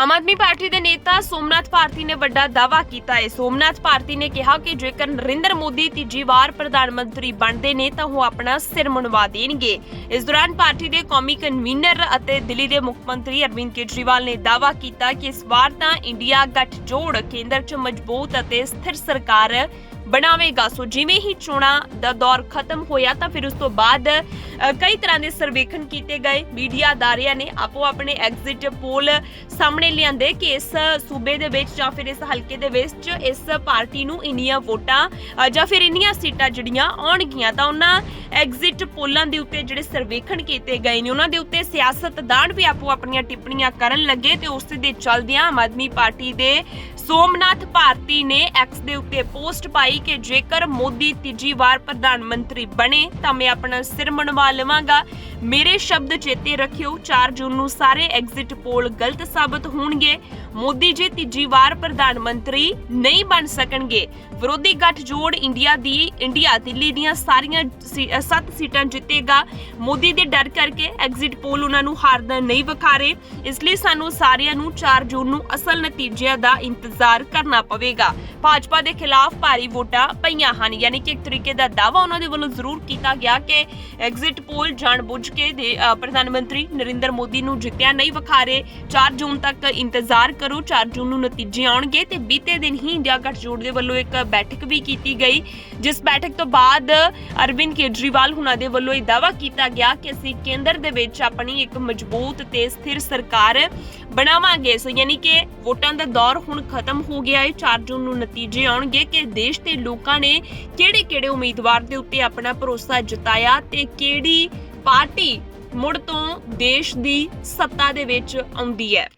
Aam Aadmi party ਦੇ ਨੇਤਾ ਸੋਮਨਾਥ ਭਾਰਤੀ ਨੇ ਵੱਡਾ ਦਾਅਵਾ ਕੀਤਾ ਹੈ। ਸੋਮਨਾਥ ਭਾਰਤੀ ਨੇ ਕਿਹਾ ਕਿ ਜੇਕਰ ਨਰਿੰਦਰ ਮੋਦੀ ਤੀਜੀ ਵਾਰ ਪ੍ਰਧਾਨ ਮੰਤਰੀ ਬਣਦੇ ਨੇ ਤਾਂ ਉਹ ਆਪਣਾ ਸਿਰ ਮੁੰਡਵਾ ਦੇਣਗੇ। ਇਸ ਦੌਰਾਨ ਪਾਰਟੀ ਦੇ ਕੌਮੀ ਕਨਵੀਨਰ ਅਤੇ ਦਿੱਲੀ ਦੇ ਮੁੱਖ ਮੰਤਰੀ ਅਰਵਿੰਦ ਕੇਜਰੀਵਾਲ ਨੇ ਦਾਅਵਾ ਕੀਤਾ ਕਿ ਇਸ ਵਾਰ ਤਾਂ ਇੰਡੀਆ ਗੱਠਜੋੜ ਕੇਂਦਰ 'ਚ ਮਜ਼ਬੂਤ ਅਤੇ ਸਥਿਰ ਸਰਕਾਰ ਬਣਾਵੇਗਾ। ਸੋ ਜਿਵੇਂ ਹੀ ਚੋਣਾਂ ਦਾ ਦੌਰ ਖਤਮ ਹੋਇਆ ਤਾਂ ਫਿਰ ਉਸ ਤੋਂ ਬਾਅਦ ਕਈ ਤਰ੍ਹਾਂ ਦੇ ਸਰਵੇਖਣ ਕੀਤੇ ਗਏ। ਮੀਡੀਆ ਅਦਾਰਿਆਂ ਨੇ ਆਪੋ ਆਪਣੇ ਐਗਜ਼ਿਟ ਪੋਲ ਸਾਹਮਣੇ ਲਿਆਂਦੇ ਕਿ ਇਸ ਸੂਬੇ ਦੇ ਵਿੱਚ ਜਾਂ ਫਿਰ ਇਸ ਹਲਕੇ ਦੇ ਵਿੱਚ ਇਸ ਪਾਰਟੀ ਨੂੰ ਇੰਨੀਆਂ ਵੋਟਾਂ ਜਾਂ ਫਿਰ ਇੰਨੀਆਂ ਸੀਟਾਂ ਜਿਹੜੀਆਂ ਆਉਣਗੀਆਂ ਤਾਂ ਉਹਨਾਂ ਐਗਜ਼ਿਟ ਪੋਲਾਂ ਦੇ ਉੱਤੇ ਜਿਹੜੇ ਸਰਵੇਖਣ ਕੀਤੇ ਗਏ ਨੇ, ਉਹਨਾਂ ਦੇ ਉੱਤੇ ਸਿਆਸਤਦਾਨ ਵੀ ਆਪੋ ਆਪਣੀਆਂ ਟਿੱਪਣੀਆਂ ਕਰਨ ਲੱਗੇ ਤੇ ਉਸ ਦੇ ਚੱਲਦਿਆਂ ਆਮ ਆਦਮੀ ਪਾਰਟੀ ਦੇ ਸੋਮਨਾਥ ਭਾਰਤੀ ਨੇ ਐਕਸ ਦੇ ਉੱਤੇ ਪੋਸਟ ਪਾਈ ਕਿ ਜੇਕਰ ਮੋਦੀ ਤੀਜੀ ਵਾਰ ਪ੍ਰਧਾਨ ਮੰਤਰੀ ਬਣੇ, ਤਾਂ ਮੈਂ ਆਪਣਾ ਸਿਰ ਮਣਵਾ ਲਵਾਂਗਾ। ਮੇਰੇ ਸ਼ਬਦ ਚੇਤੇ ਰੱਖਿਓ 4 ਜੂਨ ਨੂੰ ਸਾਰੇ ਐਗਜ਼ਿਟ ਪੋਲ ਗਲਤ ਸਾਬਤ ਹੋਣਗੇ। ਮੋਦੀ ਜੀ ਤੀਜੀ ਵਾਰ ਪ੍ਰਧਾਨ ਮੰਤਰੀ ਨਹੀਂ ਬਣ ਸਕਣਗੇ। ਵਿਰੋਧੀ ਗੱਠਜੋੜ ਇੰਡੀਆ ਦੀ, ਇੰਡੀਆ ਦਿੱਲੀ ਦੀਆਂ ਸਾਰੀਆਂ 7 ਸੀਟਾਂ ਜਿੱਤੇਗਾ। ਮੋਦੀ ਦੇ ਡਰ ਕਰਕੇ ਐਗਜ਼ਿਟ ਪੋਲ ਉਹਨਾਂ ਨੂੰ ਹਾਰਦਾ ਨਹੀਂ ਵਿਖਾ ਰਹੇ ਇਸ ਲਈ ਸਾਨੂੰ ਸਾਰਿਆਂ ਨੂੰ 4 ਜੂਨ ਨੂੰ ਅਸਲ ਨਤੀਜਿਆਂ ਦਾ ਇੰਤਜ਼ਾਰ ਕਰਨਾ ਪਵੇਗਾ। ਭਾਜਪਾ ਦੇ ਖਿਲਾਫ ਭਾਰੀ ਵੋਟਾਂ ਪਈਆਂ ਹਨ। ਯਾਨੀ ਕਿ ਇੱਕ ਤਰੀਕੇ ਦਾ ਦਾਅਵਾ ਉਹਨਾਂ ਦੇ ਵੱਲੋਂ ਜ਼ਰੂਰ ਕੀਤਾ ਗਿਆ ਕਿ ਐਗਜ਼ਿਟ ਪੋਲ ਜਾਣਬੁੱਝ ਕੇ ਦੇ ਪ੍ਰਧਾਨ ਮੰਤਰੀ ਨਰਿੰਦਰ ਮੋਦੀ ਨੂੰ ਜਿੱਤਿਆ ਨਹੀਂ ਵਿਖਾ ਰਹੇ 4 ਜੂਨ ਤੱਕ ਇੰਤਜ਼ਾਰ ਕਰੋ 4 ਜੂਨ ਨੂੰ ਨਤੀਜੇ ਆਉਣਗੇ ਤੇ ਬੀਤੇ ਦਿਨ ਹੀ ਇੰਡੀਆ ਗੱਠਜੋੜ ਦੇ ਵੱਲੋਂ ਇੱਕ ਬੈਠਕ ਵੀ ਕੀਤੀ ਗਈ। ਜਿਸ ਬੈਠਕ ਤੋਂ ਬਾਅਦ ਅਰਵਿੰਦ ਕੇਜਰੀਵਾਲ ਹੁਣਾਂ ਦੇ ਵੱਲੋਂ ਇਹ ਦਾਅਵਾ ਕੀਤਾ ਗਿਆ ਕਿ ਅਸੀਂ ਕੇਂਦਰ ਦੇ ਵਿੱਚ ਆਪਣੀ ਇੱਕ ਮਜ਼ਬੂਤ ਤੇ ਸਥਿਰ ਸਰਕਾਰ ਬਣਾਵਾਂਗੇ। ਸੋ ਯਾਨੀ ਕਿ ਵੋਟਾਂ ਦਾ ਦੌਰ ਹੁਣ ਖਤਮ ਹੋ ਗਿਆ ਹੈ। 4 ਜੂਨ ਨੂੰ ਨਤੀਜੇ ਆਉਣਗੇ ਕਿ ਦੇਸ਼ ਦੇ ਲੋਕਾਂ ਨੇ ਕਿਹੜੇ-ਕਿਹੜੇ ਉਮੀਦਵਾਰ ਦੇ ਉੱਤੇ ਆਪਣਾ ਭਰੋਸਾ ਜਤਾਇਆ ਤੇ ਕਿਹੜੀ ਪਾਰਟੀ ਮੁੜ ਤੋਂ ਦੇਸ਼ ਦੀ ਸੱਤਾ ਦੇ ਵਿੱਚ ਆਉਂਦੀ ਹੈ।